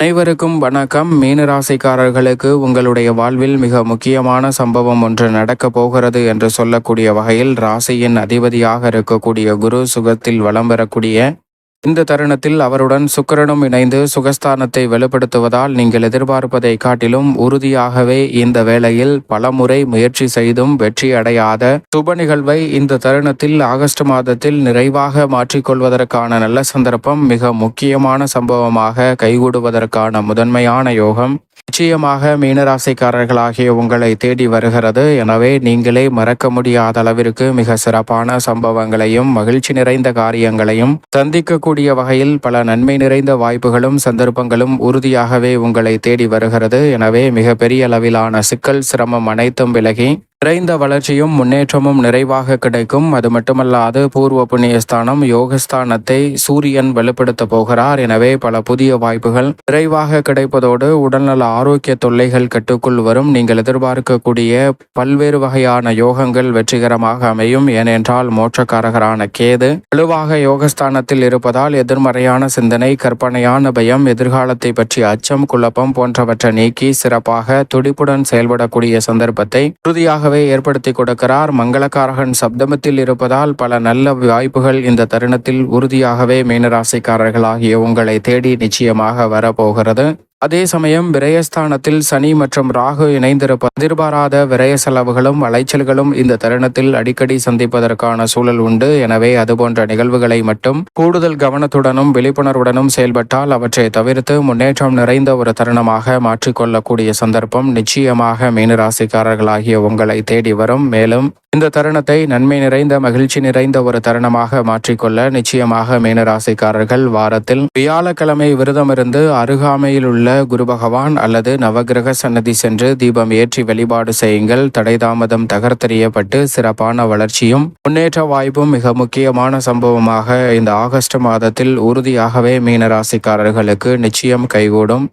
அனைவருக்கும் வணக்கம். மீனராசிக்காரர்களுக்கு உங்களுடைய வாழ்வில் மிக முக்கியமான சம்பவம் ஒன்று நடக்கப் போகிறது என்று சொல்லக்கூடிய வகையில் ராசியின் அதிபதியாக இருக்கக்கூடிய குரு சுகத்தில் வலம் பெறக்கூடிய இந்த தருணத்தில் அவருடன் சுக்கரனும் இணைந்து சுகஸ்தானத்தை வெளிப்படுத்துவதால் நீங்கள் எதிர்பார்ப்பதை காட்டிலும் உறுதியாகவே இந்த வேளையில் பலமுறை முயற்சி செய்தும் வெற்றி அடையாத சுப நிகழ்வை இந்த தருணத்தில் ஆகஸ்ட் மாதத்தில் நிறைவாக மாற்றிக்கொள்வதற்கான நல்ல சந்தர்ப்பம் மிக முக்கியமான சம்பவமாக கைகூடுவதற்கான முதன்மையான யோகம். நிச்சயமாக மீனராசிக்காரர்களாகிய உங்களை தேடி வருகிறது. எனவே நீங்களே மறக்க முடியாத அளவிற்கு மிக சிறப்பான சம்பவங்களையும் மகிழ்ச்சி நிறைந்த காரியங்களையும் சந்திக்கக்கூடிய வகையில் பல நன்மை நிறைந்த வாய்ப்புகளும் சந்தர்ப்பங்களும் உறுதியாகவே உங்களை தேடி வருகிறது. எனவே மிக பெரிய அளவிலான சிக்கல் சிரமம் அனைத்தும் விலகி நிறைந்த வளர்ச்சியும் முன்னேற்றமும் நிறைவாக கிடைக்கும். அது மட்டுமல்லாது பூர்வ புண்ணியஸ்தானம் யோகஸ்தானத்தை சூரியன் வெளிப்படுத்த போகிறார். எனவே பல புதிய வாய்ப்புகள் விரைவாக கிடைப்பதோடு உடல்நல ஆரோக்கிய தொல்லைகள் கட்டுக்குள் வரும். நீங்கள் எதிர்பார்க்கக்கூடிய பல்வேறு வகையான யோகங்கள் வெற்றிகரமாக அமையும். ஏனென்றால் மோட்சக்காரகரான கேது வலுவாக யோகஸ்தானத்தில் இருப்பதால் எதிர்மறையான சிந்தனை கற்பனையான பயம் எதிர்காலத்தை பற்றிய அச்சம் குழப்பம் போன்றவற்றை நீக்கி சிறப்பாக துடிப்புடன் செயல்படக்கூடிய சந்தர்ப்பத்தை உறுதியாக உறுதியாகவே ஏற்படுத்தி கொடுக்கிறார். மங்களக்காரகன் சப்தமத்தில் இருப்பதால் பல நல்ல வாய்ப்புகள் இந்த தருணத்தில் உறுதியாகவே மீனராசிக்காரர்களாகிய உங்களை தேடி நிச்சயமாக வரப்போகிறது. அதே சமயம் விரயஸ்தானத்தில் சனி மற்றும் ராகு இணைந்திருப்ப எதிர்பாராத விரய செலவுகளும் அலைச்சல்களும் இந்த தருணத்தில் அடிக்கடி சந்திப்பதற்கான சூழல் உண்டு. எனவே அதுபோன்ற நிகழ்வுகளை மட்டும் கூடுதல் கவனத்துடனும் விழிப்புணர்வுடனும் செயல்பட்டால் அவற்றை தவிர்த்து முன்னேற்றம் நிறைந்த ஒரு தருணமாக மாற்றிக்கொள்ளக்கூடிய சந்தர்ப்பம் நிச்சயமாக மீனராசிக்காரர்களாகிய உங்களை தேடி வரும். மேலும் இந்த தருணத்தை நன்மை நிறைந்த மகிழ்ச்சி நிறைந்த ஒரு தருணமாக மாற்றிக்கொள்ள நிச்சயமாக மீனராசிக்காரர்கள் வாரத்தில் வியாழக்கிழமை விரதமிருந்து அருகாமையில் உள்ள குரு பகவான் அல்லது நவகிரக சன்னதி சென்று தீபம் ஏற்றி வழிபாடு செய்யுங்கள். தடைதாமதம் தகர்த்தெறியப்பட்டு சிறப்பான வளர்ச்சியும் முன்னேற்ற வாய்ப்பும் மிக முக்கியமான சம்பவமாக இந்த ஆகஸ்ட் மாதத்தில் உறுதியாகவே மீனராசிக்காரர்களுக்கு நிச்சயம் கைகூடும்.